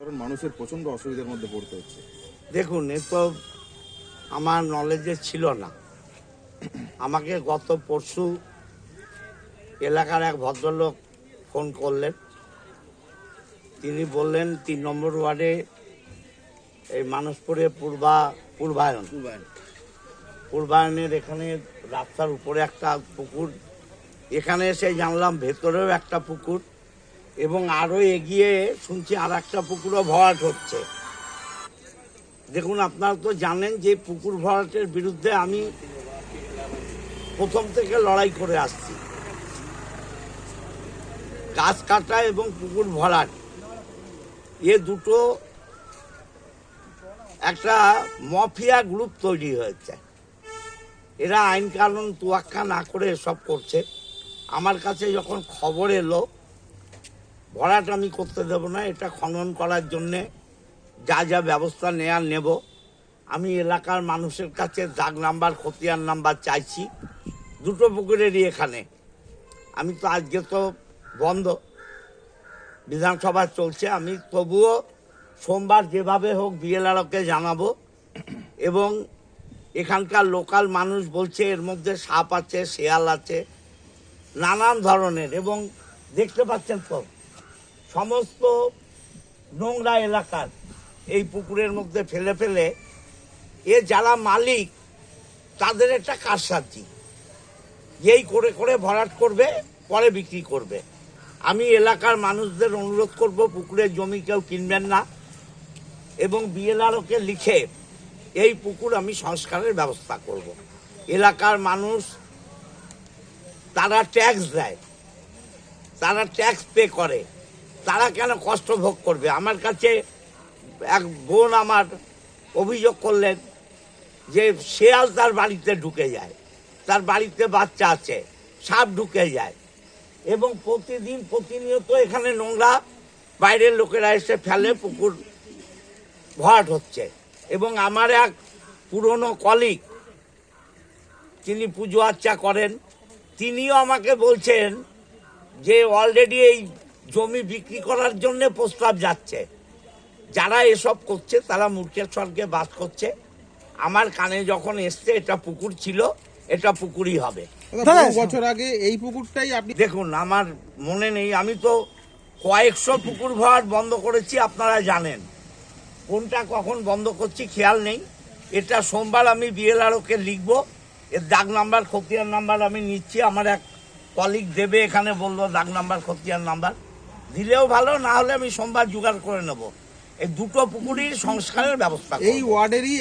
কারণ মানুষের প্রচণ্ড অসুবিধার মধ্যে পড়তে হচ্ছে। দেখুন এ তো আমার নলেজে ছিল না। আমাকে গত পরশু এলাকার এক ভদ্রলোক ফোন করলেন। তিনি বললেন তিন নম্বর ওয়ার্ডে এই মানসপুরে পূর্বা পূর্বায়ন। পূর্বায়নের এখানে রাস্তার উপরে একটা পুকুর। এখানে এসে জানলাম ভেতরেও একটা পুকুর। এবং আরও এগিয়ে শুনছি আর একটা পুকুরও ভরাট হচ্ছে। দেখুন, আপনারা তো জানেন যে পুকুর ভরাটের বিরুদ্ধে আমি প্রথম থেকে লড়াই করে আসছি। গাছ কাটা এবং পুকুর ভরাট, এ দুটো একটা মফিয়া গ্রুপ তৈরি হয়েছে। এরা আইন কানুন তুয়াক্কা না করে সব করছে। আমার কাছে যখন খবর এলো ভরাট আমি করতে দেব না, এটা খনন করার জন্যে যা যা ব্যবস্থা নেয়ার নেব। আমি এলাকার মানুষের কাছে দাগ নাম্বার, খতিয়ান নাম্বার চাইছি, দুটো পুকুরেরই এখানে। আমি তো আজকে তো বন্ধ। বিধানসভা চলছে, আমি তবুও সোমবার যেভাবে হোক বিএলআরকে জানাব এবং এখানকার লোকাল মানুষ বলছে এর মধ্যে সাপ আছে, শেয়াল আছে, নানান ধরনের এবং দেখতে পাচ্ছেন তো। সমস্ত নোংরা এলাকার এই পুকুরের মধ্যে ফেলে ফেলে এ যারা মালিক, তাদের একটা কারসাজি। যেই করে করে ভরাট করবে, পরে বিক্রি করবে। আমি এলাকার মানুষদের অনুরোধ করব পুকুরের জমি কেউ কিনবেন না। এবং বিএলআরওকে লিখে এই পুকুর আমি সংস্কারের ব্যবস্থা করব। এলাকার মানুষ, তারা ট্যাক্স দেয়। তারা ট্যাক্স পে করে। তারা কেন কষ্ট ভোগ করবে? আমার কাছে এক বোন আমার অভিযোগ করলেন যে শেয়াল তার বাড়িতে ঢুকে যায়। তার বাড়িতে বাচ্চা আছে, সাপ ঢুকে যায়। এবং প্রতিদিন প্রতিনিয়ত এখানে নোংরা, বাইরের লোকেরা এসে ফেলে, পুকুর ভরাট হচ্ছে। এবং আমার এক পুরনো কলিগ তিনি পুজো আর্চা করেন, তিনিও আমাকে বলছেন যে অলরেডি এই জমি বিক্রি করার জন্য প্রস্তাব যাচ্ছে। যারা এসব করছে তারা মূর্খের স্বর্গে বাস করছে। আমার কানে যখন এসছে এটা পুকুর ছিল এটা পুকুরই হবে। বছর আগে এই পুকুরটাই আপনি দেখুন আমার মনে নেই আমি তো কয়েকশো পুকুর ভরাট বন্ধ করেছি আপনারা জানেন। কোনটা কখন বন্ধ করছি খেয়াল নেই। এটা সোমবার আমি বিএলআরওকে লিখব। এর দাগ নাম্বার খতিয়ান নাম্বার আমি নিচ্ছি। আমার এক কলিগ দেবে এখানে বলল দাগ নাম্বার খতিয়ান নাম্বার। দিলেও ভালো, না হলে আমি সোমবার জোগাড় করে নেব। এই দুটো পুকুরির সংস্কারের ব্যবস্থা এই ওয়ার্ডেরই